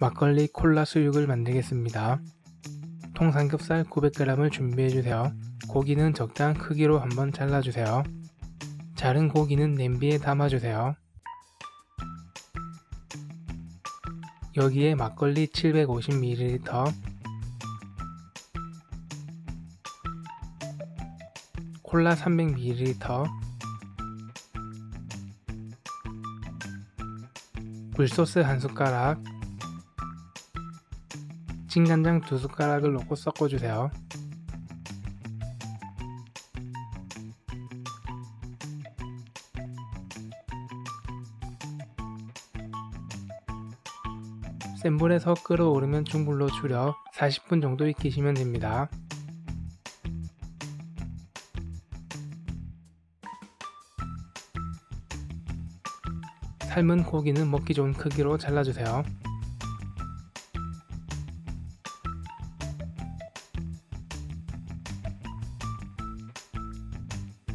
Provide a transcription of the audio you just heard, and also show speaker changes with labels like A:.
A: 막걸리 콜라 수육을 만들겠습니다. 통 삼겹살 900g을 준비해주세요. 고기는 적당한 크기로 한번 잘라주세요. 자른 고기는 냄비에 담아주세요. 여기에 막걸리 750ml, 콜라 300ml, 굴소스 한 숟가락, 진간장 두 숟가락을 넣고 섞어주세요. 센 불에서 끓어오르면 중불로 줄여 40분 정도 익히시면 됩니다. 삶은 고기는 먹기 좋은 크기로 잘라주세요.